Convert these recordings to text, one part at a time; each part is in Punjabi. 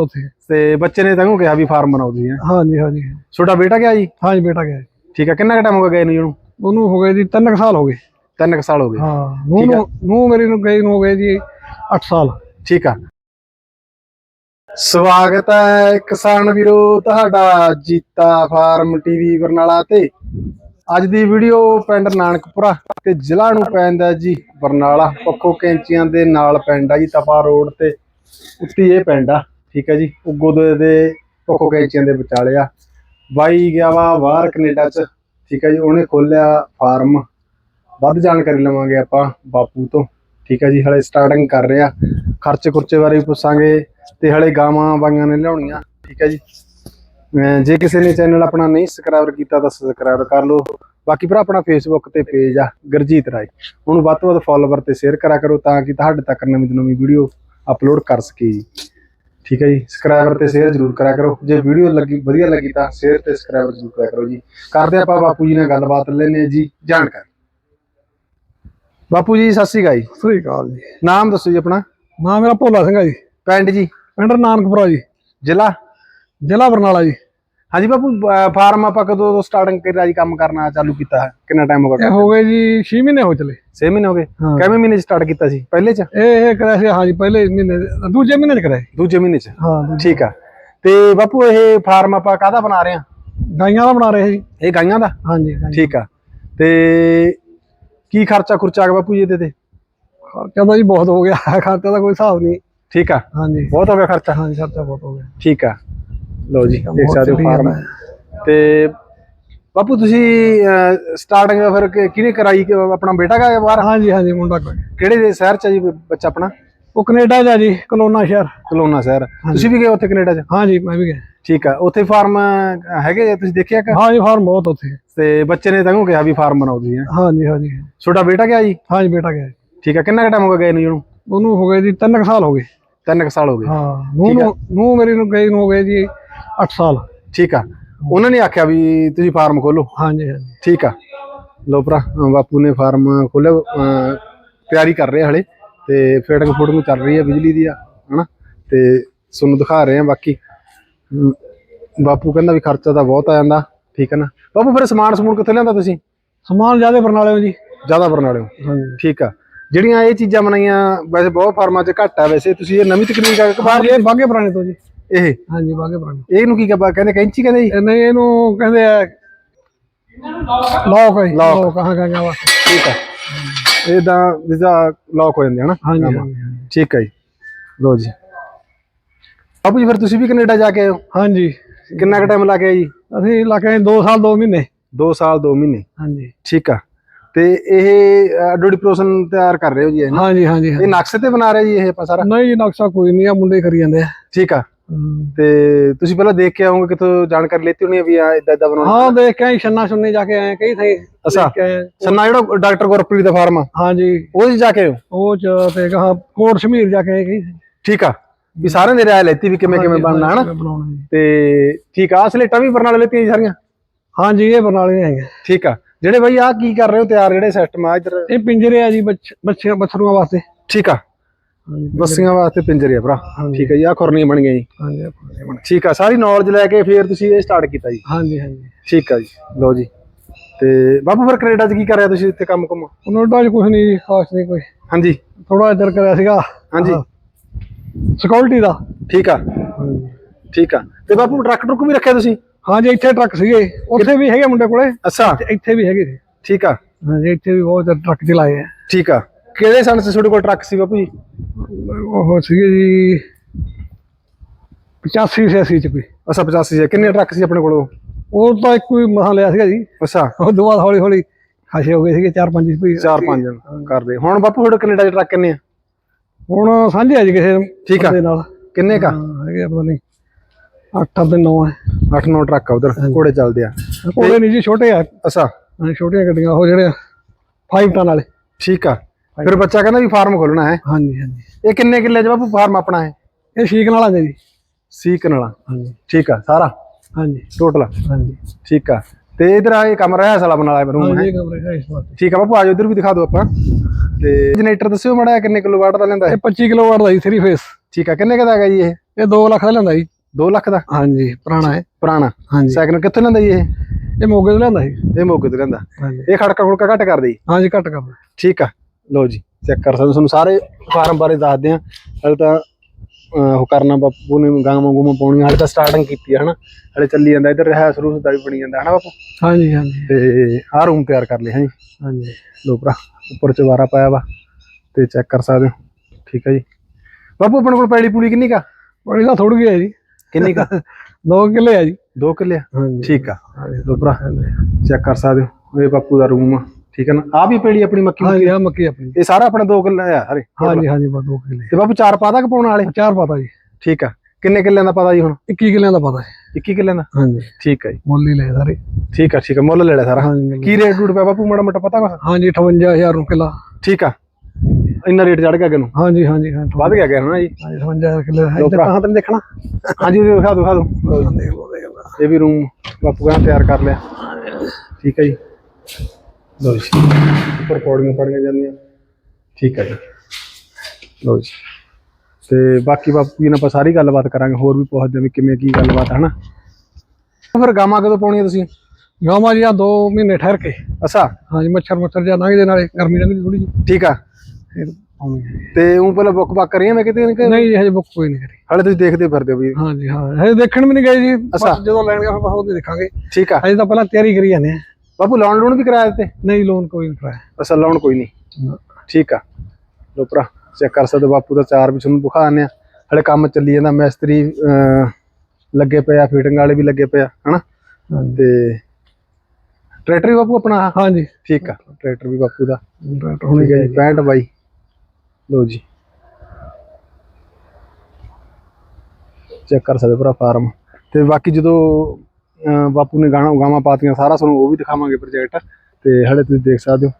ਉੱਥੇ। ਤੇ ਬੱਚੇ ਨੇ ਤੈਨੂੰ ਕਿਹਾ ਵੀ ਫਾਰਮ ਬਣਾਓ ਤੁਸੀਂ ਹੈਂ। ਹਾਂਜੀ ਹਾਂਜੀ। ਛੋਟਾ ਬੇਟਾ ਗਿਆ ਜੀ? ਹਾਂਜੀ ਬੇਟਾ ਗਿਆ ਜੀ। ਠੀਕ ਆ ਕਿੰਨਾ ਕੁ ਟਾਈਮ ਹੋ ਗਿਆ ਗਏ ਨੂੰ ਜੀ ਉਹਨੂੰ? ਉਹਨੂੰ ਹੋ ਗਏ ਜੀ 3 ਸਾਲ ਹੋ ਗਏ। ਤਿੰਨ ਕੁ ਸਾਲ ਹੋ ਗਏ। ਹਾਂ ਨੂੰ ਨੂੰ ਨੂੰ ਮੇਰੀ ਨੂੰ ਗਈ ਨੂੰ ਹੋ ਗਏ ਜੀ 8 ਸਾਲ। ਠੀਕ ਆ। ਸਵਾਗਤ ਹੈ ਕਿਸਾਨ ਵੀਰੋ ਤੁਹਾਡਾ ਜੀਤਾ ਫਾਰਮ ਟੀਵੀ ਬਰਨਾਲਾ ਤੇ। ਅੱਜ ਦੀ ਵੀਡੀਓ ਪਿੰਡ ਨਾਨਕਪੁਰਾ ਤੇ ਜ਼ਿਲ੍ਹਾ ਨੂੰ ਪੈਂਦਾ ਜੀ ਬਰਨਾਲਾ। ਪੱਖੋ ਕੈਂਚੀਆਂ ਦੇ ਨਾਲ ਪਿੰਡ ਆ ਜੀ ਤਪਾ ਰੋਡ ਤੇ। ਉੱਤੀ ਇਹ ਪਿੰਡ ਆ। ਠੀਕ ਹੈ ਜੀ ਉਗੋਦੇ ਦੇ ਪੱਖੋ ਕੈਂਚੀਆਂ ਦੇ ਵਿਚਾਲੇ ਆ ਬਾਈ ਗਿਆ ਵਾ ਬਾਹਰ ਕੈਨੇਡਾ ਚ। ਠੀਕ ਹੈ ਜੀ ਉਹਨੇ ਖੋਲਿਆ ਫਾਰਮ। ਵੱਧ ਜਾਣਕਾਰੀ ਲਵਾਂਗੇ ਆਪਾਂ ਬਾਪੂ ਤੋਂ। ਠੀਕ ਹੈ ਜੀ ਹਲੇ ਸਟਾਰਟਿੰਗ ਕਰ ਰਿਹਾ। ਖਰਚੇ ਖੁਰਚੇ ਬਾਰੇ ਪੁੱਛਾਂਗੇ ਤੇ ਹਲੇ ਗਾਵਾਂ ਬਾਈਆਂ ਨੇ ਲਿਆਉਣੀਆਂ। ਠੀਕ ਹੈ ਜੀ। ਜੇ ਕਿਸੇ ਨੇ ਚੈਨਲ ਆਪਣਾ ਨਹੀਂ ਸਬਸਕ੍ਰਾਈਬ ਕੀਤਾ ਤਾਂ ਸਬਸਕ੍ਰਾਈਬ ਕਰ ਲਓ। ਬਾਕੀ ਭਰਾ ਆਪਣਾ ਫੇਸਬੁੱਕ ਤੇ ਪੇਜ ਆ ਗੁਰਜੀਤ ਰਾਏ। ਉਹਨੂੰ ਵੱਧ ਤੋਂ ਵੱਧ ਫਾਲੋਵਰ ਤੇ ਸ਼ੇਅਰ ਕਰਿਆ ਕਰੋ ਤਾਂ ਕਿ ਤੁਹਾਡੇ ਤੱਕ ਨਵੀਂ ਤੋਂ ਨਵੀਂ ਵੀਡੀਓ ਅਪਲੋਡ ਕਰ ਸਕੀਏ ਜੀ। ਠੀਕ ਹੈ ਜੀ ਸਬਸਕ੍ਰਾਈਬਰ ਤੇ ਸ਼ੇਅਰ ਜ਼ਰੂਰ ਕਰਿਆ ਕਰੋ। ਜੇ ਵੀਡੀਓ ਲੱਗੀ ਵਧੀਆ ਲੱਗੀ ਤਾਂ ਸ਼ੇਅਰ ਤੇ ਸਬਸਕ੍ਰਾਈਬਰ ਜ਼ਰੂਰ ਕਰਿਆ ਕਰੋ ਜੀ। ਕਰਦੇ ਆਪਾਂ ਬਾਪੂ ਜੀ ਨਾਲ ਗੱਲਬਾਤ ਲੈਨੇ ਜੀ ਜਾਣਕਾਰੀ। ਬਾਪੂ ਜੀ ਸਤਿ ਸ਼੍ਰੀ ਅਕਾਲ ਜੀ। ਸਹੀ ਕਾਲ ਜੀ। ਨਾਮ ਦੱਸੋ ਜੀ ਆਪਣਾ? ਨਾਮ ਮੇਰਾ ਭੋਲਾ ਸਿੰਘ ਆ ਜੀ। ਪਿੰਡ ਜੀ? ਪਿੰਡ ਨਾਨਕਪੁਰਾ ਜੀ। ਜ਼ਿਲ੍ਹਾ? ਜ਼ਿਲ੍ਹਾ ਬਰਨਾਲਾ ਜੀ। ਹਾਂਜੀ ਬਾਪੂ ਫਾਰਮ ਆਪਾਂ ਕਦੋਂ ਤੋਂ ਸਟਾਰਟਿੰਗ ਕਰਿਆ ਜੀ ਕੰਮ ਕਰਨਾ ਚਾਲੂ ਕੀਤਾ ਹੈ? ਕਿੰਨਾ ਟਾਈਮ ਹੋ ਇਹ ਗਿਆ ਹੋ ਗਏ ਜੀ 6 ਮਹੀਨੇ ਹੋ ਚਲੇ। 6 ਮਹੀਨੇ ਹੋ ਗਏ। ਕਿਵੇਂ ਮਹੀਨੇ ਸਟਾਰਟ ਕੀਤਾ ਸੀ? ਪਹਿਲੇ ਚ? ਇਹ ਇਹ ਕਰਿਆ ਸੀ ਹਾਂਜੀ ਪਹਿਲੇ ਮਹੀਨੇ ਦੂਜੇ ਮਹੀਨੇ ਚ ਕਰਿਆ। ਦੂਜੇ ਮਹੀਨੇ ਚ? ਹਾਂ ਠੀਕ ਆ। ਤੇ ਬਾਪੂ ਇਹ ਫਾਰਮ ਆਪਾਂ ਕਾਹਦਾ ਬਣਾ ਰਹੇ ਆ ਗਾਈਆਂ ਦਾ ਬਣਾ ਰਹੇ ਸੀ ਇਹ ਗਾਈਆਂ ਦਾ? ਹਾਂਜੀ ਠੀਕ ਆ। ਤੇ ਕੀ ਖਰਚਾ ਖੁਰਚਾ ਆ ਬਾਪੂ ਜੀ ਇਹਦੇ ਤੇ? ਖਰਚਾ ਤਾਂ ਜੀ ਬਹੁਤ ਹੋ ਗਿਆ। ਖਰਚਾ ਦਾ ਕੋਈ ਹਿਸਾਬ ਨਹੀਂ। ਠੀਕ ਆ। ਹਾਂਜੀ ਬਹੁਤ ਹੋ ਗਿਆ ਖਰਚਾ? ਹਾਂਜੀ ਖਰਚਾ ਬਹੁਤ ਹੋ ਗਿਆ। ਠੀਕ ਆ। ਲਓ ਜੀ ਦੇਖ ਸਕਦੇ ਹੋ ਫਾਰਮ। ਤੇ ਬਾਪੂ ਤੁਸੀਂ ਸਟਾਰਟਿੰਗ ਫਿਰ ਕਿ- ਕਿਹਨੇ ਕਰਾਈ? ਕਿ ਆਪਣਾ ਬੇਟਾ ਗਿਆ ਬਾਹਰ? ਹਾਂਜੀ ਹਾਂਜੀ ਮੁੰਡਾ ਕਿਹੜੇ ਸ਼ਹਿਰ ਚ ਜੀ ਬੱਚਾ ਆਪਣਾ? ਉਹ ਕੈਨੇਡਾ ਜਾ ਜੀ ਕਲੋਨਾ ਸ਼ਹਿਰ। ਕਲੋਨਾ ਸ਼ਹਿਰ। ਤੁਸੀਂ ਵੀ ਗਏ ਉੱਥੇ ਕੈਨੇਡਾ ਚ? ਹਾਂਜੀ ਮੈਂ ਵੀ ਗਿਆ। ਠੀਕ ਆ ਉੱਥੇ ਫਾਰਮ ਹੈਗੇ ਤੁਸੀਂ ਦੇਖਿਆ ਕਿ? ਹਾਂਜੀ ਫਾਰਮ ਬਹੁਤ ਉੱਥੇ। ਤੇ ਬੱਚੇ ਨੇ ਤੈਨੂੰ ਕਿਹਾ ਵੀ ਫਾਰਮ ਬਣਾਓ ਤੁਸੀਂ ਹੈਂ। ਹਾਂਜੀ ਹਾਂਜੀ। ਛੋਟਾ ਬੇਟਾ ਗਿਆ ਜੀ? ਹਾਂਜੀ ਬੇਟਾ ਗਿਆ। ਠੀਕ ਆ ਕਿੰਨਾ ਟਾਈਮ ਹੋ ਗਿਆ ਗਏ ਨੂੰ ਉਹਨੂੰ? ਉਹਨੂੰ ਹੋ ਗਏ ਜੀ 3 ਸਾਲ ਹੋ ਗਏ। ਤਿੰਨ ਕੁ ਸਾਲ ਹੋ ਗਏ। ਹਾਂ ਨੂੰ ਨੂੰ ਮੇਰੀ ਨੂੰ ਗਈ ਨੂੰ ਹੋ ਗਏ ਜੀ 8 ਸਾਲ। ਠੀਕ ਆ। ਉਹਨਾਂ ਨੇ ਆਖਿਆ ਵੀ ਤੁਸੀਂ ਫਾਰਮ ਖੋਲੋ ਹਾਂਜੀ ਹਾਂਜੀ। ਠੀਕ ਆ। ਲੋ ਭਰਾ ਬਾਪੂ ਨੇ ਫਾਰਮ ਖੋਲਿਆ ਤਿਆਰੀ ਕਰ ਰਹੇ ਹਲੇ ਤੇ ਫੀਡਿੰਗ ਫੂਡਿੰਗ ਚੱਲ ਰਹੀ ਆ ਬਿਜਲੀ ਦੀ ਆ ਹਨਾ? ਤੇ ਤੁਹਾਨੂੰ ਦਿਖਾ ਰਹੇ ਆ ਬਾਕੀ। ਬਾਪੂ ਕਹਿੰਦਾ ਵੀ ਖਰਚਾ ਤਾਂ ਬਹੁਤ ਆ ਜਾਂਦਾ ਠੀਕ ਹੈ ਨਾ? ਬਾਪੂ ਫਿਰ ਸਮਾਨ ਸਮੂਨ ਕਿੱਥੇ ਲਿਆਂਦਾ ਤੁਸੀਂ? ਸਮਾਨ ਜ਼ਿਆਦਾ ਬਰਨਾਲੇ ਹੋ ਜੀ। ਜ਼ਿਆਦਾ ਬਰਨਾਲਿਓ ਹਾਂਜੀ। ਠੀਕ ਆ। ਜਿਹੜੀਆਂ ਇਹ ਚੀਜ਼ਾਂ ਬਣਾਈਆਂ ਵੈਸੇ ਬਹੁਤ ਫਾਰਮਾਂ 'ਚ ਘੱਟ ਆ ਵੈਸੇ। ਤੁਸੀਂ ਇਹ ਨਵੀਂ ਤਕਨੀਕ ਆ ਕਿ ਬਾਹਰ ਇਹ ਬਾਗੇ ਪੁਰਾਣੇ ਤੋਂ ਜੀ। ਇਹ? ਹਾਂਜੀ ਬਾਗੇ ਪੁਰਾਣੇ। ਇਹਨੂੰ ਕੀ ਕਹਿੰਦੇ ਕਹਿੰਦੇ ਕੈਂਚੀ ਕਹਿੰਦੇ ਜੀ? ਇਹ ਨਹੀਂ ਇਹਨੂੰ ਕਹਿੰਦੇ ਆ ਲੋਕ ਹੈ Lock। ਲੋਕ। ਕਹਾਂ ਗਾਈਆਂ ਵਾਸਤੇ ਠੀਕ ਆ। ਇਹ ਤਾਂ ਜਿਹਦਾ ਲੌਕ ਹੋ ਜਾਂਦੇ ਹਨਾ ਹਾਂਜੀ। ਠੀਕ ਹੈ ਜੀ। ਲੋ ਜੀ। ਬਾਪੂ ਜੀ ਫਿਰ ਤੁਸੀਂ ਵੀ ਕੈਨੇਡਾ ਜਾ ਕੇ ਆਏ ਹੋ? ਹਾਂਜੀ। ਕਿੰਨਾ ਕੁ ਟਾਈਮ ਲੱਗ ਗਿਆ ਜੀ? ਅਸੀਂ ਲੱਗੇ 2 ਸਾਲ 2 ਮਹੀਨੇ। 2 ਸਾਲ 2 ਮਹੀਨੇ। ਹਾਂਜੀ। ਠੀਕ ਆ। ਤੇ ਇਹ ਅਡੋਡੀ ਪ੍ਰੋਸ਼ਨ ਤਿਆਰ ਕਰ ਰਹੇ ਹੋ ਜੀ ਇਹ ਨਾ? ਹਾਂਜੀ ਹਾਂਜੀ ਇਹ ਹਾਂਜੀ। ਨਕਸ਼ੇ ਤੇ ਬਣਾ ਰਹੇ ਜੀ ਇਹ ਆਪਾਂ ਸਾਰਾ? ਨਹੀਂ ਜੀ ਨਕਸ਼ਾ ਕੋਈ ਨਹੀਂ ਆ ਮੁੰਡੇ ਕਰੀ ਜਾਂਦੇ ਆ। ਠੀਕ ਆ। ਤੇ ਤੁਸੀਂ ਪਹਿਲਾਂ ਦੇਖ ਕੇ ਆਓਗੇ ਕਿਥੋਂ ਜਾਣਕਾਰੀ ਲੈਤੀ ਹੋਣੀ ਆ ਵੀ ਆ ਇਦਾਂ ਇਦਾਂ ਬਣਾਉਣਾ? ਹਾਂ ਦੇਖ ਕੇ ਆਏ ਛੰਨਾ ਛੁੰਨੇ ਜਾ ਕੇ ਆਏ ਕਈ ਥਾਈ ਅੱਛਾ। ਆਏ। ਸੰਨਾ ਜਿਹੜਾ ਡਾਕਟਰ ਗੁਰਪ੍ਰੀਤ ਦਾ ਫਾਰਮ ਆ? ਹਾਂਜੀ। ਉਹ 'ਚ ਜਾ ਕੇ ਉਹ ਚ ਤੇ ਕਹਾ ਕੋਟ ਸ਼ਮੀਰ ਜਾ ਕੇ ਆਏ ਕਈ ਠੀਕ ਆ। ਵੀ ਸਾਰਿਆਂ ਦੇ ਰਾਇ ਲੈਤੀ ਵੀ ਕਿਵੇਂ ਕਿਵੇਂ ਬਣਨਾ ਹਨਾ। ਤੇ ਠੀਕ ਆ ਸਲੇਟਾਂ ਵੀ ਬਰਨਾਲੇ ਲੈਤੀਆਂ ਜੀ ਸਾਰੀਆਂ? ਹਾਂਜੀ ਇਹ ਬਰਨਾਲੇ ਹੈਗੇ ਠੀਕ ਆ। ਜਿਹੜੇ ਬਾਈ ਆ ਕੀ ਕਰ ਰਹੇ ਹੋ? ਤਿਆਰ ਜਿਹੜੇ ਸਿਸਟਮ ਆ ਇੱਧਰ? ਇਹ ਪਿੰਜਰੇ ਆ ਜੀ ਬੱਚ- ਬੱਚੇ ਬੱਛਰੂਆਂ ਵਾਸਤੇ। ਠੀਕ ਆ। ਬੱਸੀਆਂ ਵਾਸਤੇ ਪਿੰਜਰੇ ਆ ਭਰਾ। ਠੀਕ ਆ ਜੀ ਆ ਖੁਰਨੀਆਂ ਬਣ ਗਈਆਂ ਜੀ। ਹਾਂਜੀ ਆਪਣੇ। ਠੀਕ ਆ ਸਾਰੀ ਨੌਲੇਜ ਲੈ ਕੇ ਫਿਰ ਤੁਸੀਂ ਇਹ ਸਟਾਰਟ ਕੀਤਾ ਜੀ। ਹਾਂਜੀ ਹਾਂਜੀ। ਠੀਕ ਆ ਜੀ ਲਓ ਜੀ। ਤੇ ਬਾਬੂ ਫਿਰ ਕੈਨੇਡਾ 'ਚ ਕੀ ਕਰ ਰਿਹਾ ਤੁਸੀਂ ਇੱਥੇ ਕੰਮ ਕੁਮ? ਕਨੇਡਾ ਚ ਕੁਝ ਨਹੀਂ ਜੀ ਖਾਸ ਨਹੀਂ ਕੋਈ। ਹਾਂਜੀ। ਥੋੜਾ ਇੱਧਰ ਕਰਿਆ ਸੀਗਾ। ਹਾਂਜੀ। ਸਿਕਿਉਰਿਟੀ ਦਾ। ਠੀਕ ਆ। ਠੀਕ ਆ। ਤੇ ਬਾਪੂ ਟਰੱਕ ਟਰੁੱਕ ਵੀ ਰੱਖਿਆ ਤੁਸੀਂ? ਹਾਂਜੀ ਇੱਥੇ ਟਰੱਕ ਸੀਗੇ। ਉੱਥੇ ਵੀ ਹੈਗੇ ਮੁੰਡੇ ਕੋਲੇ। ਅੱਛਾ। ਇੱਥੇ ਵੀ ਹੈਗੇ ਸੀ ਠੀਕ ਆ। ਹਾਂਜੀ ਇੱਥੇ ਵੀ ਬਹੁਤ ਟਰੱਕ ਚਲਾਏ ਆ। ਠੀਕ ਆ। ਕਿਹੜੇ ਸੰਨ ਸੇ ਤੁਹਾਡੇ ਕੋਲ ਟਰੱਕ ਸੀ ਬਾਪੂ ਜੀ? ਉਹ ਸੀਗੇ ਜੀ 85 ਸੇ ਅਸੀਂ ਚ ਕੋਈ ਅੱਛਾ 85 ਸੀ। ਕਿੰਨੇ ਟਰੱਕ ਸੀ ਆਪਣੇ ਕੋਲ? ਉਹ? ਤਾਂ ਇੱਕੋ ਹੀ ਮਸਾਂ ਲਿਆ ਸੀਗਾ ਜੀ। ਅੱਛਾ। ਉਹ ਤੋਂ ਬਾਅਦ ਹੌਲੀ ਹੌਲੀ ਖਾਸੇ ਹੋ ਗਏ ਸੀਗੇ ਚਾਰ ਪੰਜ ਕੋਈ ਚਾਰ ਪੰਜ ਜਣ ਕਰਦੇ। ਹੁਣ ਬਾਪੂ ਤੁਹਾਡੇ ਕੈਨੇਡਾ 'ਚ ਟਰੱਕ ਕਿੰਨੇ ਆ? ਹੁਣ ਸਾਂਝੇ ਆ ਜੀ ਕਿਸੇ ਠੀਕ ਆ। ਦੇ ਨਾਲ। ਕਿੰਨੇ ਕਾ ਹੈਗੇ ਪਤਾ ਨਹੀਂ। 8 ਤੇ 9 ਹੈ 8-9 ਟਰੱਕ ਆ ਉਧਰ ਘੋੜੇ ਚੱਲਦੇ ਆ। ਕੋਲੇ ਨਹੀਂ ਜੀ ਛੋਟੇ ਆ। ਅੱਛਾ। ਛੋਟੀਆਂ ਗੱਡੀਆਂ ਉਹ ਜਿਹੜੇ 5 ਟਨ ਵਾਲੇ। ਠੀਕ ਆ। ਫਿਰ ਬੱਚਾ ਕਹਿੰਦਾ ਵੀ ਫਾਰਮ ਖੋਲਣਾ ਹੈ। ਹਾਂਜੀ ਹਾਂਜੀ। ਇਹ ਕਿੰਨੇ ਕਿੱਲੇ 'ਚ ਬਾਪੂ ਫਾਰਮ ਆਪਣਾ ਹੈ। ਇਹ ਸ਼ੀਕ ਨਾਲ ਜੀ ਸੀਕਨ ਵਾਲਾ ਹਾਂਜੀ। ਠੀਕ ਆ ਸਾਰਾ? ਹਾਂਜੀ। ਟੋਟਲ ਹਾਂਜੀ। ਠੀਕ ਆ। ਤੇ ਇਧਰ ਆ ਇਹ ਕਮਰਾ ਹੈ ਸਾਲਾ ਬਣਾ ਵਾਲਾ ਰੂਮ ਹੈ? ਹਾਂਜੀ ਕਮਰੇ ਹੈ ਇਸ ਵਾਸਤੇ ਠੀਕ ਆ ਬਾਪੂ ਆਜੋ ਇਧਰ ਵੀ ਦਿਖਾ ਦਿਓ ਆਪਾਂ। ਤੇ ਜਨਰੇਟਰ ਦੱਸਿਓ ਮੜਾ ਕਿੰਨੇ ਕਿਲੋ ਵਾਟ ਦਾ ਲੈਂਦਾ ਹੈ। ਇਹ 25 ਕਿਲੋਵਾਟ ਦਾ ਜੀ 3 ਫੇਸ ਠੀਕ ਆ ਕਿੰਨੇ ਕੁ ਦਾ ਹੈਗਾ ਜੀ ਇਹ? ਇਹ 2 ਲੱਖ ਦਾ ਲੈਂਦਾ ਜੀ। 2 ਲੱਖ ਦਾ? ਹਾਂਜੀ ਪੁਰਾਣਾ ਹੈ। ਪੁਰਾਣਾ। ਹਾਂਜੀ। ਸੈਕਿੰਡ ਕਿੱਥੋਂ ਲੈਂਦਾ ਜੀ ਇਹ? ਇਹ ਮੋਗੇ ਤੋਂ ਲੈਂਦਾ ਸੀ ਇਹ ਮੋਗੇ ਤੋਂ ਲੈਂਦਾ। ਇਹ ਖੜਕਾ ਖੁੜਕਾ ਘੱਟ ਕਰਦੇ ਜੀ। ਹਾਂਜੀ ਘੱਟ ਕਰਦਾ। ਠੀਕ ਆ। ਲਓ ਜੀ ਚੈੱਕ ਕਰ ਸਕਦੇ। ਤੁਹਾਨੂੰ ਸਾਰੇ ਫਾਰਮ ਬਾਰੇ ਦੱਸਦੇ ਆ ਹਲੇ ਤਾਂ ਉਹ ਕਰਨਾ ਬਾਪੂ ਨੇ ਗਾਵਾਂ ਗੂਮਾਂ ਪਾਉਣੀਆਂ ਹਲੇ ਤਾਂ ਸਟਾਰਟਿੰਗ ਕੀਤੀ ਹੈ ਹਨਾ? ਹਲੇ ਚੱਲੀ ਜਾਂਦਾ ਇੱਧਰ ਰਿਹਾ ਸਰੂਸ ਦਾ ਵੀ ਬਣੀ ਜਾਂਦਾ ਹਨਾ ਬਾਪੂ? ਹਾਂਜੀ ਹਾਂਜੀ। ਤੇ ਆਹ ਰੂਮ ਤਿਆਰ ਕਰ ਲਿਆ ਹਾਂਜੀ ਹਾਂਜੀ। ਲੋ ਭਰਾ ਉੱਪਰ ਚਵਾਰਾ ਪਾਇਆ ਵਾ ਤੇ ਚੈੱਕ ਕਰ ਸਕਦੇ ਹੋ। ਠੀਕ ਹੈ ਜੀ। ਬਾਪੂ ਆਪਣੇ ਕੋਲ ਪੈਲੀ ਪੂਲੀ ਕਿੰਨੀ ਕਾ ਬੜੀ ਦਾ ਥੋੜੀ ਹੈ ਜੀ। ਕਿੰਨੀ ਕਾ 2 ਕਿੱਲੇ ਆ ਜੀ। 2 ਕਿੱਲੇ ਹਾਂਜੀ। ਠੀਕ ਆ। ਲੋ ਭਰਾ ਚੈੱਕ ਕਰ ਸਕਦੇ ਹੋ। ਇਹ ਬਾਪੂ ਦਾ ਰੂਮ ਆ। ਠੀਕ ਹੈ ਨਾ? ਆ ਵੀ ਪੈਲੀ ਆਪਣੀ ਮੱਕੀ ਹਾਂਜੀ ਆ ਮੱਕੀ ਆਪਣੀ। ਇਹ ਸਾਰਾ ਆਪਣੇ 2 ਕਿੱਲੇ ਆ ਹਰੇ। ਹਾਂਜੀ ਹਾਂਜੀ ਬਸ 2 ਕਿੱਲੇ। ਤੇ ਬਾਪੂ ਚਾਰ ਪਾਦਾ ਕਿ ਪਾਉਣ ਵਾਲੇ? ਚਾਰ ਪਤਾ ਜੀ। ਠੀਕ ਆ। ਕਿੰਨੇ ਕਿੱਲਿਆਂ ਦਾ ਪਤਾ ਜੀ ਹੁਣ? 21 ਕਿੱਲਿਆਂ ਦਾ ਪਤਾ ਹੈ 21 ਕਿੱਲਿਆਂ ਦਾ? ਹਾਂਜੀ। ਠੀਕ ਹੈ ਜੀ। ਮੁੱਲ ਹੀ ਲਏ ਸਾਰੇ। ਠੀਕ ਆ ਠੀਕ ਆ। ਮੁੱਲ ਲੈ ਲਿਆ ਸਾਰਾ। ਹਾਂਜੀ। ਕੀ ਰੇਟ ਰੂਟ ਪਿਆ ਬਾਪੂ? ਮਾੜਾ ਮੋਟਾ ਪਤਾ ਕੁਛ? ਹਾਂਜੀ 58000 ਨੂੰ ਕਿੱਲਾ। ਠੀਕ ਆ। ਇੰਨਾ ਰੇਟ ਚੜ ਗਿਆ ਅੱਗੇ ਨੂੰ? ਹਾਂਜੀ ਹਾਂਜੀ ਹਾਂਜੀ। ਵੱਧ ਗਿਆ ਗਿਆ ਨਾ ਜੀ। ਹਾਂਜੀ 58000 ਕਿੱਲੇ ਦਾ। ਹੈ ਇੱਧਰ ਤੇ ਦੇਖਣਾ। ਹਾਂਜੀ ਜੀ ਦਿਖਾ ਦਿਖਾ ਲਓ ਇਹ ਵੀ ਰੂਮ ਬਾਪੂ ਕਹਿੰਦਾ ਤਿਆਰ ਕਰ ਲਿਆ। ਠੀਕ ਹੈ ਜੀ। ਲਓ ਜੀ। ਉੱਪਰ ਪੌੜੀਆਂ ਪੜੀਆਂ ਜਾਂਦੀਆਂ। ਠੀਕ ਹੈ ਜੀ। ਲਓ ਜੀ। ਤੇ ਬਾਕੀ ਬਾਪੂ ਜੀ ਨਾਲ ਆਪਾਂ ਸਾਰੀ ਗੱਲਬਾਤ ਕਰਾਂਗੇ ਹੋਰ ਵੀ ਪੁੱਛਦੇ ਵੀ ਕਿਵੇਂ ਕੀ ਗੱਲਬਾਤ ਹੈ ਨਾ ਫਿਰ ਗਾਵਾਂ ਕਦੋਂ ਪਾਉਣੀਆਂ ਤੁਸੀਂ? ਗਾਵਾਂ ਜੀ ਆ 2 ਮਹੀਨੇ ਠਹਿਰ ਕੇ। ਅੱਛਾ। ਹਾਂਜੀ ਮੱਛਰ ਮੱਛਰ ਜਾਂ ਲੰਘ ਦੇ ਨਾਲੇ ਗਰਮੀ ਲੰਘਦੀ ਥੋੜੀ ਜੀ ਠੀਕ ਆ। ਫਿਰ ਆਉਣੀ ਹੈ। ਤੇ ਉਹ ਪਹਿਲਾਂ ਬੁੱਕ ਬਾਕ ਕਰੀਆਂ ਮੈਂ ਕਿਤੇ ਨਹੀਂ? ਜੀ ਹਜੇ ਬੁੱਕ ਕੋਈ ਨਹੀਂ ਕਰੀ। ਹਾਲੇ ਤੁਸੀਂ ਦੇਖਦੇ ਫਿਰਦੇ ਹੋ ਵੀ। ਹਾਂਜੀ ਹਾਂ। ਹਜੇ ਦੇਖਣ ਵੀ ਨਹੀਂ ਗਏ ਜੀ। ਅੱਛਾ। ਜਦੋਂ ਲੈਣ ਗਿਆ ਫਿਰ ਉਹਦੇ ਦੇਖਾਂਗੇ। ਠੀਕ ਆ। ਹਜੇ ਤਾਂ ਪਹਿਲਾਂ ਤਿਆਰੀ ਕਰੀ ਜਾਂਦੇ ਆ। ਬਾਪੂ ਲੋਨ ਲੋਨ ਵੀ ਕਰਾਇਆ ਤੇ ਨਹੀਂ ਲੋਨ ਕੋਈ ਨਹੀਂ ਕਰਾਇਆ। ਅਸਾ ਲੋਨ ਕੋਈ ਨਹੀਂ। ਠੀਕ ਆ। ਲੋ ਭਰਾ ਚੈੱਕ ਕਰ ਸਕਦੇ ਬਾਪੂ ਦਾ ਚਾਰ ਵੀ ਤੁਹਾਨੂੰ ਦਿੰਦੇ ਆ। ਹਲੇ ਕੰਮ ਚੱਲੀ ਜਾਂਦਾ ਮਿਸਤਰੀ ਲੱਗੇ ਪਏ ਆ ਫਿਟਿੰਗ ਵਾਲੇ ਵੀ ਲੱਗੇ ਪਏ ਆ ਹਨਾ? ਤੇ ਟਰੈਕਟਰ ਵੀ ਬਾਪੂ ਆਪਣਾ? ਹਾਂਜੀ। ਠੀਕ ਆ ਟਰੈਕਟਰ ਵੀ ਬਾਪੂ ਦਾ। ਰੇਟ ਹੋਣੀ ਜੀ 65 ਬਾਈ। ਲੋ ਜੀ। ਚੈੱਕ ਕਰ ਸਕਦੇ ਭਰਾ ਫਾਰਮ ਤੇ ਬਾਕੀ ਜਦੋਂ ਬਾਪੂ ਨੇ ਗਾਣਾ ਗਾਵਾਂ ਪਾਤੀਆਂ ਸਾਰਾ ਤੁਹਾਨੂੰ ਉਹ ਵੀ ਦਿਖਾਵਾਂਗੇ ਪ੍ਰੋਜੈਕਟ ਤੇ ਹਲੇ ਤੁਸੀਂ ਦੇਖ ਸਕਦੇ ਹੋ।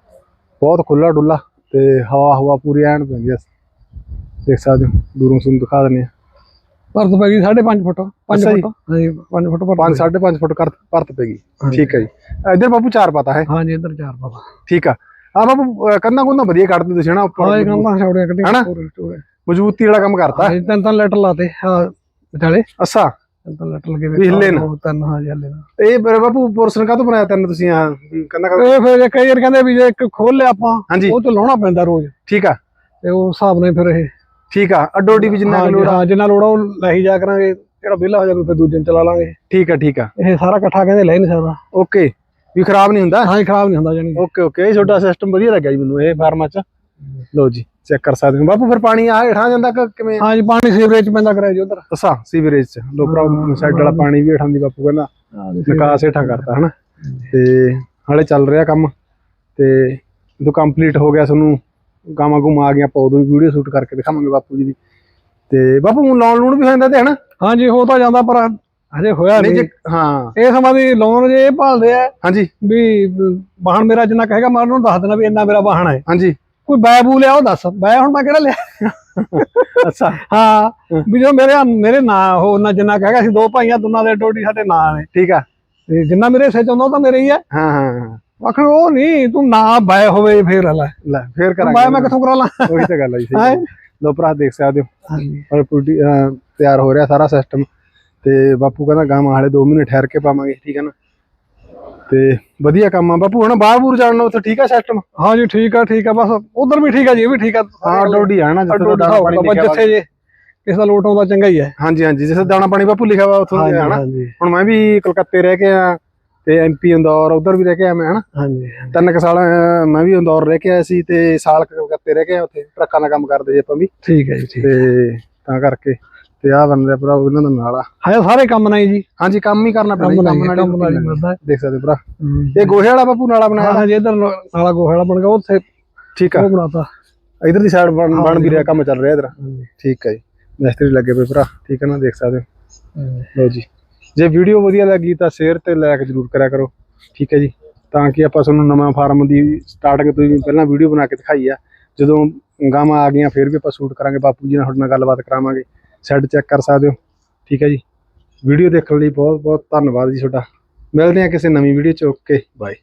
ਬਹੁਤ ਖੁੱਲਾ ਡੁੱਲਾ ਤੇ ਹਵਾ ਹਵਾ ਪੂਰੀ ਐਨ ਪੈਂਦੀ ਆ। ਦੇਖ ਸਕਦੇ ਹੋ ਦੂਰੋਂ ਤੁਹਾਨੂੰ ਦਿਖਾ ਦਿੰਦੇ ਆ ਭਰਤ ਪੈ ਗਈ 5.5 ਫੁੱਟ 5 ਅੱਛਾ ਜੀ। ਫੁੱਟ ਹਾਂਜੀ 5 ਫੁੱਟ ਭਰਤ 5 5.5 ਫੁੱਟ ਕਰ ਭਰਤ ਪੈਗੀ ਹਾਂਜੀ। ਠੀਕ ਹੈ ਜੀ। ਇੱਧਰ ਬਾਪੂ ਚਾਰ ਪਤਾ ਹੈ। ਹਾਂਜੀ ਇੱਧਰ ਚਾਰ ਪਤਾ। ਠੀਕ ਆ। ਆ ਬਾਪੂ ਕੰਧਾਂ ਕੁੰਧਾਂ ਵਧੀਆ ਕੱਢਦੇ ਤੁਸੀਂ ਹਨਾ ਹਾਂ ਉੱਪਰ ਕੰਧਾਂ ਛੋੜੀਆਂ ਕੱਢੀਆਂ ਹਨਾ? ਪੂਰੇ ਪੂਰੇ ਮਜ਼ਬੂਤੀ ਵਾਲਾ ਕੰਮ ਕਰਤਾ। ਹਾਂ ਤਿੰਨ ਤਿੰਨ ਲੈਟਰ ਲਾਤੇ ਹਾਂ ਵਿਚਾਲੇ। ਅੱਛਾ। ਲੱਗੇ ਨਾ। ਉਹ ਤਿੰਨ ਹਾਂ ਜੀ ਹੱਲੇ ਨਾ ਇਹ ਮੇਰੇ ਬਾਪੂ ਪੋਰਸ਼ਨ ਕਾਹਤੋਂ ਬਣਾਇਆ ਤੈਨੂੰ ਤੁਸੀਂ ਆ ਕੰਧਾਂ ਕਾਹਤੋਂ? ਇਹ ਫਿਰ ਕਈ ਵਾਰ ਕਹਿੰਦੇ ਵੀ ਜੇ ਇੱਕ ਖੋਲ ਲਿਆ ਆਪਾਂ ਹਾਂਜੀ। ਉਹ ਤੇ ਲਾਉਣਾ ਪੈਂਦਾ ਰੋਜ਼। ਠੀਕ ਆ। ਤੇ ਉਹ ਹਿਸਾਬ ਨਾਲ ਫਿਰ ਇਹ। ਠੀਕ ਆ। ਅੱਡੋ ਅੱਡੀ ਵੀ ਜਿੰਨਾ ਕੁ ਲੋੜ ਆ। ਹਾਂ ਜਿੰਨਾ ਲੋੜ ਆ ਉਹ ਲੈ ਹੀ ਜਾ ਕਰਾਂਗੇ। ਜਿਹੜਾ ਵਿਹਲਾ ਹੋ ਜਾਵੇ ਫਿਰ ਦੂਜੇ ਨੂੰ ਚਲਾ ਲਾਂਗੇ। ਠੀਕ ਆ ਠੀਕ ਆ। ਇਹ ਸਾਰਾ ਇਕੱਠਾ ਕਹਿੰਦੇ ਲੈ ਨਹੀਂ ਸਕਦਾ। ਓਕੇ। ਵੀ ਖਰਾਬ ਨਹੀਂ ਹੁੰਦਾ? ਹਾਂ ਇਹ ਖਰਾਬ ਨਹੀਂ ਹੁੰਦਾ ਜਾਨੀ ਓਕੇ ਓਕੇ। ਇਹ ਤੁਹਾਡਾ ਸਿਸਟਮ ਵਧੀਆ ਲੱਗਿਆ ਜੀ ਮੈਨੂੰ ਇਹ ਫਾਰਮਾਂ ਚ। ਲਓ ਜੀ। ਚੈੱਕ ਕਰ ਸਕਦੇ ਹੋ। ਬਾਪੂ ਫਿਰ ਪਾਣੀ ਆ ਹੇਠਾਂ ਜਾਂਦਾ ਕਿ ਕਿਵੇਂ? ਹਾਂ ਜੀ ਪਾਣੀ ਸੀਵਰੇਜ ਚ ਪੈਂਦਾ ਕਰਿਆ ਜੀ ਉਧਰ। ਅੱਛਾ ਸੀਵਰੇਜ ਚ। ਲੋ ਭਰਾ ਸਾਈਡ ਵਾਲਾ ਪਾਣੀ ਵੀ ਹੇਠਾਂ ਦੀ ਬਾਪੂ ਕਹਿੰਦਾ ਨਿਕਾਸ ਹੇਠਾਂ ਕਰਤਾ ਹਨਾ? ਤੇ ਹਾਲੇ ਚੱਲ ਰਿਹਾ ਕੰਮ। ਤੇ ਜਦੋਂ ਕੰਪਲੀਟ ਹੋ ਗਿਆ ਤੁਹਾਨੂੰ ਗਾਵਾਂ ਗੁਮ ਆ ਗਈਆਂ ਆਪਾਂ ਉਦੋਂ ਵੀ ਵੀਡੀਓ ਸ਼ੂਟ ਕਰਕੇ ਦਿਖਾਵਾਂਗੇ ਬਾਪੂ ਜੀ ਦੀ। ਤੇ ਬਾਪੂ ਹੁਣ ਲਾਉਣ ਲੂਣ ਵੀ ਹੋ ਜਾਂਦਾ ਤੇ ਹਨਾ? ਹਾਂ ਜੀ ਹੋ ਤਾਂ ਜਾਂਦਾ ਪਰ ਹਜੇ ਹੋਇਆ ਨਹੀਂ ਨਹੀਂ। ਜੇ ਹਾਂ। ਇਹ ਸਮਾਂ ਦੀ ਲੋਨ ਜੇ ਇਹ ਭਾਲਦੇ ਆ ਹਾਂਜੀ। ਵੀ ਵਾਹਣ ਮੇਰਾ ਜਿੰਨਾ ਕਹੇਗਾ ਮੈਂ ਉਹਨੂੰ ਦੱਸ ਦੇਣਾ ਵੀ ਇੰਨਾ ਮੇਰਾ ਵਾਹਣ ਹੈ। ਹਾਂਜੀ। ਕੋਈ ਬੈ ਬੂ ਲਿਆ ਉਹ ਦੱਸ ਬੈ ਹੁਣ ਮੈਂ ਕਿਹੜਾ ਲਿਆ? ਅੱਛਾ। ਹਾਂ ਵੀ ਜੋ ਮੇਰੇ ਮੇਰੇ ਨਾਂ ਉਹ ਉਹਨਾਂ ਜਿੰਨਾ ਕਹੇਗਾ ਅਸੀਂ ਦੋ ਭਾਈਆਂ ਦੋਨਾਂ ਦੇ ਡੋਡੀ ਸਾਡੇ ਨਾਂ ਨੇ। ਠੀਕ ਆ। ਤੇ ਜਿੰਨਾ ਮੇਰੇ ਹਿੱਸੇ ਚ ਆਉਂਦਾ ਉਹ ਤਾਂ ਮੇਰੇ ਹੀ ਹੈ ਹਾਂ ਹਾਂ। ਆਖਰ ਉਹ ਨਹੀਂ ਤੂੰ ਨਾ ਬੈ ਹੋਵੇ ਫੇਰ ਲੈ। ਲੈ ਫੇਰ ਬੈ ਕਰਾਂਗੇ ਮੈਂ ਕਿੱਥੋਂ ਕਰਾ ਲਾਂ? ਉਹੀ ਤਾਂ ਗੱਲ ਆ ਸਹੀ ਹੈਂ? ਗੱਲ। ਲਓ ਭਰਾ ਦੇਖ ਸਕਦੇ ਹੋ। ਹਾਂਜੀ। ਔਰ ਤਿਆਰ ਹੋ ਰਿਹਾ ਸਾਰਾ ਸਿਸਟਮ ਤੇ ਬਾਪੂ ਕਹਿੰਦਾ ਗਾਵਾਂ ਹਾਲੇ 2 ਮਹੀਨੇ ਠਹਿਰ ਕੇ ਪਾਵਾਂਗੇ ਠੀਕ ਹੈ ਨਾ? ਤੇ ਵਧੀਆ ਕੰਮ ਆ। ਬਾਪੂ ਹੁਣ ਬਾਹਰ ਬੂਰ ਜਾਣ ਨੂੰ ਉੱਥੇ ਠੀਕ ਆ ਸਿਸਟਮ ਹਾਂ ਜੀ ਠੀਕ ਆ ਠੀਕ ਆ ਬਸ ਉਧਰ ਵੀ ਠੀਕ ਆ ਜੀ ਇਹ ਵੀ ਠੀਕ ਆ। ਹਾਂ ਡੋਡੀ ਆ ਨਾ ਜਿੱਥੇ ਦਾਣਾ ਪਾਣੀ ਲਿਖਿਆ ਜਿੱਥੇ ਜੇ ਕਿਸੇ ਦਾ ਲੋਟ ਆਉਂਦਾ ਚੰਗਾ ਹੀ ਹੈ ਹਾਂਜੀ ਹਾਂਜੀ ਜਿੱਥੇ ਦਾਣਾ ਪਾਣੀ ਬਾਪੂ ਲਿਖਿਆ ਵਾ ਉੱਥੋਂ ਦੇ ਹੁਣ ਮੈਂ ਵੀ ਕਲਕੱਤੇ ਰਹਿ ਕੇ ਆ ਤੇ ਐਮਪੀ ਇੰਦੌਰ ਉਧਰ ਵੀ ਰਹਿ ਕੇ ਆ ਮੈਂ ਹਨਾ। ਹਾਂਜੀ ਤਿੰਨ ਕੁ ਸਾਲ ਮੈਂ ਵੀ ਇੰਦੌਰ ਰਹਿ ਕੇ ਆਇਆ ਸੀ ਤੇ ਸਾਲ ਕਲਕੱਤੇ ਰਹਿ ਕੇ ਉੱਥੇ ਟਰੱਕਾਂ ਦਾ ਕੰਮ ਕਰਦੇ ਜੇ ਆਪਾਂ ਵੀ। ਠੀਕ ਹੈ ਜੀ ਠੀਕ ਤੇ ਤਾਂ ਕਰਕੇ ਤੇ ਆ ਬੰਦੇ ਭਰਾ ਉਹਨਾਂ ਦਾ ਨਾਲ ਆ। ਹੈ ਸਾਰੇ ਕੰਮ ਨਹੀਂ ਜੀ। ਹਾਂਜੀ ਕੰਮ ਹੀ ਕਰਨਾ ਪੈਂਦਾ ਜੀ, ਕੰਮ ਨਾਲ ਹੀ ਕੰਮ ਨਾਲ ਹੀ ਮਿਲਦਾ ਦੇਖ ਸਕਦੇ ਭਰਾ। ਇਹ ਗੋਹੇ ਵਾਲਾ ਬਾਪੂ ਨਾਲਾ ਬਣਾਇਆ ਹਾਂ ਜੀ ਇਧਰ ਨਾਲਾ ਗੋਹੜਾ ਬਣ ਗਿਆ ਉੱਥੇ ਠੀਕ ਆ। ਉਹ ਬਣਾਤਾ। ਇਧਰ ਦੀ ਸਾਈਡ ਬਣ ਬਣ ਵੀ ਰਿਹਾ ਕੰਮ ਚੱਲ ਰਿਹਾ ਇਧਰ। ਠੀਕ ਹੈ ਜੀ। ਮਿਸਤਰੀ ਲੱਗੇ ਪਏ ਭਰਾ। ਠੀਕ ਹੈ ਨਾ ਦੇਖ ਸਕਦੇ ਹੋ। ਲਓ ਜੀ। ਜੇ ਵੀਡੀਓ ਵਧੀਆ ਲੱਗੀ ਤਾਂ ਸ਼ੇਅਰ ਤੇ ਲਾਇਕ ਜ਼ਰੂਰ ਕਰਿਆ ਕਰੋ। ਠੀਕ ਹੈ ਜੀ। ਤਾਂ ਕਿ ਆਪਾਂ ਤੁਹਾਨੂੰ ਨਵਾਂ ਫਾਰਮ ਦੀ ਸਟਾਰਟਿੰਗ ਤੋਂ ਹੀ ਪਹਿਲਾਂ ਵੀਡੀਓ ਬਣਾ ਕੇ ਦਿਖਾਈ ਆ। ਜਦੋਂ ਗਾਵਾਂ ਆ ਗਈਆਂ ਫਿਰ ਵੀ ਆਪਾਂ ਸ਼ੂਟ ਕਰਾਂਗੇ। ਬਾਪੂ ਜੀ ਨਾਲ ਤੁਹਾਡੇ ਨਾਲ ਗੱਲਬਾਤ ਕਰਾਵਾਂਗੇ। ਸੈੱਟ ਚੈੱਕ ਕਰ ਸਕਦੇ ਹੋ। ਠੀਕ ਹੈ ਜੀ। ਵੀਡੀਓ ਦੇਖਣ ਲਈ ਬਹੁਤ ਬਹੁਤ ਧੰਨਵਾਦ ਜੀ ਤੁਹਾਡਾ। ਮਿਲਦੇ ਹਾਂ ਕਿਸੇ ਨਵੀਂ ਵੀਡੀਓ 'ਚ। Okay, bye.